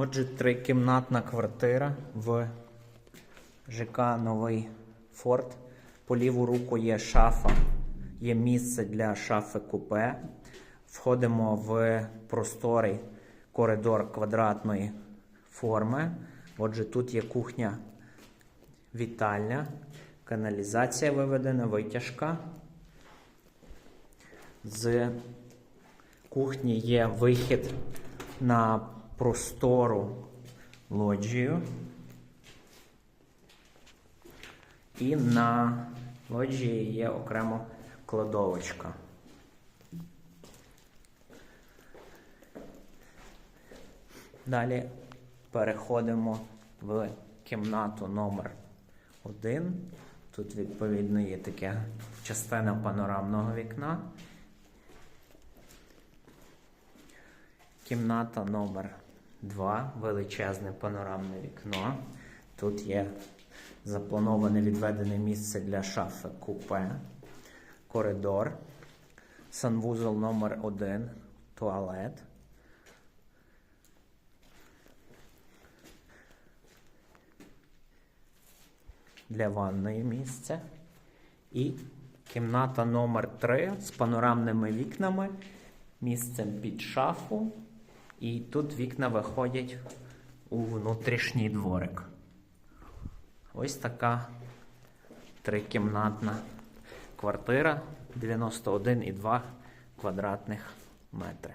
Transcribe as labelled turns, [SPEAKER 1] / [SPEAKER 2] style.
[SPEAKER 1] Отже, трикімнатна квартира в ЖК Новий Форт. По ліву руку є шафа, є місце для шафи купе. Входимо в просторий коридор квадратної форми. Отже, тут є кухня, вітальня, каналізація виведена, витяжка. З кухні є вихід на простору лоджію. І на лоджії є окремо кладовочка. Далі переходимо в кімнату номер 1. Тут, відповідно, є така частина панорамного вікна. Кімната номер 2, величезне панорамне вікно. Тут є заплановане відведене місце для шафи купе, коридор, санвузол номер 1, туалет. Для ванної місце. І кімната номер 3 з панорамними вікнами, місцем під шафу. І тут вікна виходять у внутрішній дворик. Ось така трикімнатна квартира 91,2 квадратних метри.